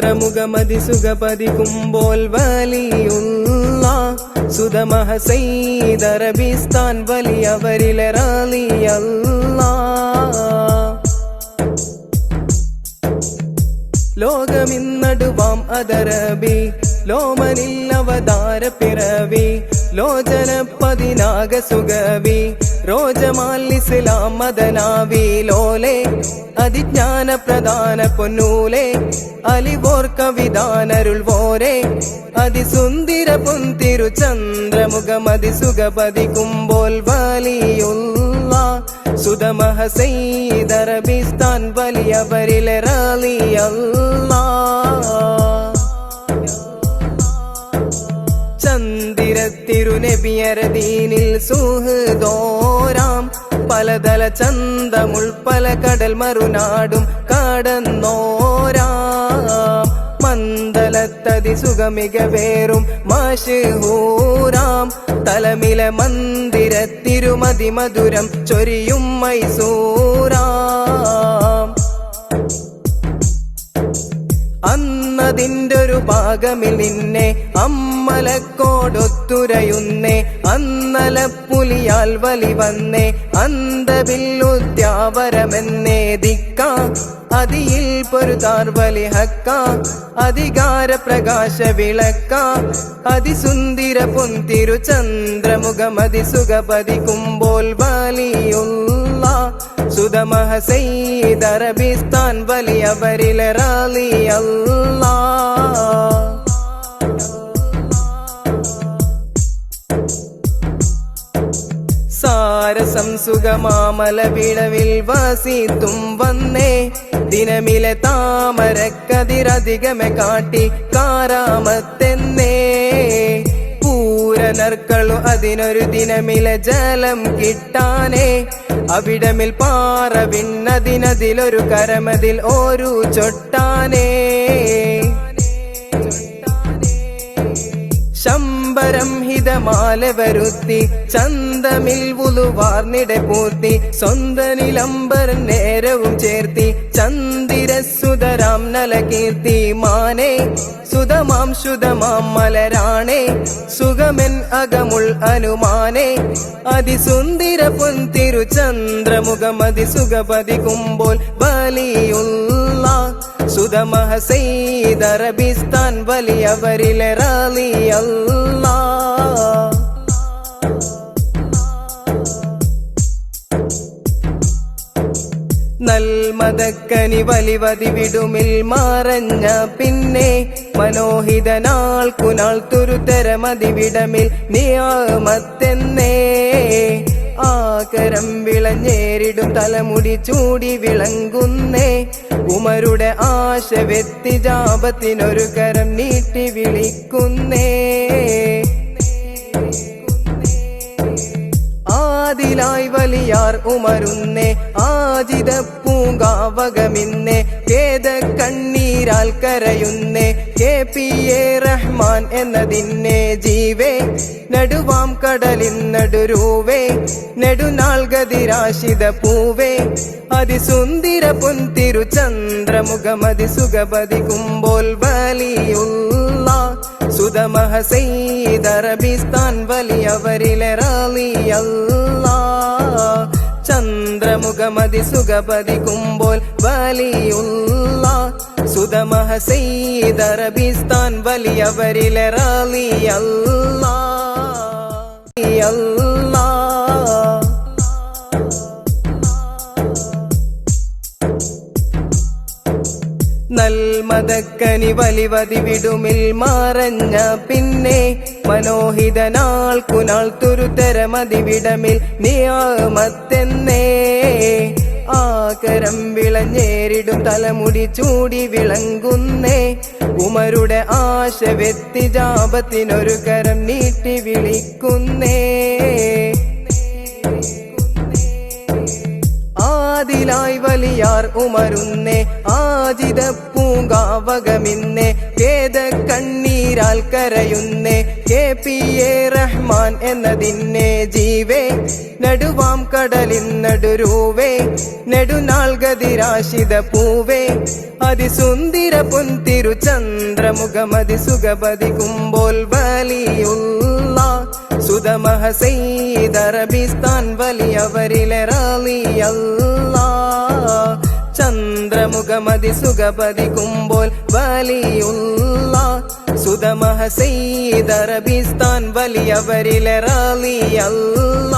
ചന്ദ്രമുഖമതി സുഖപതിക്കുമ്പോൾ വലിയുള്ള സുതമഹസൈദറബിസ്ഥാൻ വലിയവരിലെ റാലിയല്ല ലോകമിന്നടുവാം അതരബി ലോമനിൽ അവതാര പിറവി ലോചന പതിനാഗ സുഗവി റോജമാലിസ്ലാം മദനാവി ലോലെ അതിജ്ഞാന പ്രധാന പൊന്നൂലെ അലിവോർ കവിതാനരുൾവോരെ അതിസുന്ദര പൊന്തിരു ചന്ദ്രമുഖമതി സുഖപതിക്കുമ്പോൾ വലിയുള്ള സുതമഹസൈദറബിസ്ഥാൻ വലിയവരിലെ റാലിയല്ല ചന്ദിരത്തിരുനബിയരദീനിൽ സുഹൃദോരാം പലതല പല കടൽ മറുനാടും കടന്നോരാ. മന്ദലത്തതി സുഖമിക വേറും മാഷൂരാം തലമില മന്ദിര തിരുമതി മധുരം ചൊരിയും മൈസൂരാം. അന്നതിന്റെ ഒരു ഭാഗമിൽ നിന്നെ അമ്മലക്കോടൊത്തുരയുന്നേ അന്നല പുലിയാൽ വലി വന്നേ അന്തവില്ലുദ്യാവരമെന്നേ ദിക്ക അതിയിൽ പൊരുതാർ വലി ഹക്ക അധികാര പ്രകാശ വിളക്ക അതിസുന്ദര പൊന്തിരു ചന്ദ്രമുഖമതി സുഖപതിക്കുമ്പോൾ വലിയുള്ള സുതമഹസൈദറബിസ്ഥാൻ വലിയവരിലെ റാലിയല്ല സാരസം സുഖമാമല വിളവിൽ വസിത്തും വന്നേ. ദിനമിലെ താമരക്കതിരധികമെ കാട്ടി കാരാമത്തെന്നേ. പൂരനർക്കളു അതിനൊരു ദിനമിലെ ജലം കിട്ടാനേ. അവിടമിൽ പാറ വിണ്ണതിനതിലൊരു കരമതിൽ ഒരു ചൊട്ടാനേ. ശമ്പരം ഹിതമാല വരുത്തി ചന്തമിൽ ഉലുവാർന്നിടെ പൂർത്തി സ്വന്തനിലംബരൻ നേരവും ചേർത്തി ചന്ദിരസുതരാം നലകീർത്തി മാനേ സുതമാം ശുതമാം മലരാണേ സുഖമെൻ അകമുൾ അനുമാനേ അതിസുന്ദര ചന്ദ്രമുഖം അതിസുഖപതി സുഖപതിക്കുമ്പോൾ വലിയുള്ള സുതമഹസൈദറബിസ്ഥാൻ വലിയവരിലെ അല്ലാ. നൽമതക്കനി വലിവതി വിടുമിൽ മറഞ്ഞ പിന്നെ മനോഹിതനാൾ കുനാൾ തുരുത്തരമതി വിടമിൽ നിയാമത്തെന്നേ. ആകരം വിളഞ്ഞേരിടും തലമുടി ചൂടി വിളങ്ങുന്നേ. ഉമരുടെ ആശ വെത്തി ജാപത്തിനൊരു കരം നീട്ടി വിളിക്കുന്നേ. ആദിലായി വലിയാർ ഉമരുന്നേ ആജിത പൂങ്കാവകമിന്നേ. കേത കണ്ണീരാൽ കരയുന്നേ കെ പി എ റഹ്മാൻ എന്നതിന്നെ ജീവേ. നടുവാം കടലിൻ നടുരൂവേ നെടുനാൾ ഗതിരാശിത പൂവേ. അതിസുന്ദര പുന്തിരു ചന്ദ്രമുഖമതി കുമ്പോൽ വലിയുള്ള സുതമഹസൈദറബിസ്ഥാൻ വലിയവരിലെ റാലിയല്ല ചന്ദ്രമുഖമതി കുമ്പോൽ വലിയുള്ള സുതമഹസൈദറബിസ്ഥാൻ വലിയവരിലെ റാലിയല്ല നൽമതക്കനി വലിവതി വിടുമിൽ മറഞ്ഞ പിന്നെ മനോഹിതനാൾ കുനാൾ തുരുത്തരമതി വിടമിൽ നിയാമത്തെന്നേ. ആകരം വിളഞ്ഞേരിടും തലമുടി ചൂടി വിളങ്ങുന്നേ ഉമരുടെ ആശ വെത്തി ജാപത്തിനൊരു കരം നീട്ടി വിളിക്കുന്നേ. ആദിലായി വലിയാർ ഉമരുന്നേ ആജിത പൂങ്കാവകമിന്നേ കേത കണ്ണീരാൽ കരയുന്നേ കെ പി എ റഹ്മാൻ എന്നതിന്നെ ജീവേ നടുവാം കടലിൻ നടുരൂവേ നെടുനാൾ ഗതിരാശിത പൂവേ അതിസുന്ദര പുന്തിരു ചന്ദ്രമുഖമതി സുഖപതിക്കുമ്പോൾ വലിയുള്ള സുതമഹ സെയ്തറബിസ്ഥാൻ വലിയവരിലെ റാലിയല്ല. ചന്ദ്രമുഖമതി സുഖപതിക്കുമ്പോൾ വലിയുള്ള സുതമഹ സെയ്തറബിസ്ഥാൻ വലിയവരിലെ റാലിയല്ല.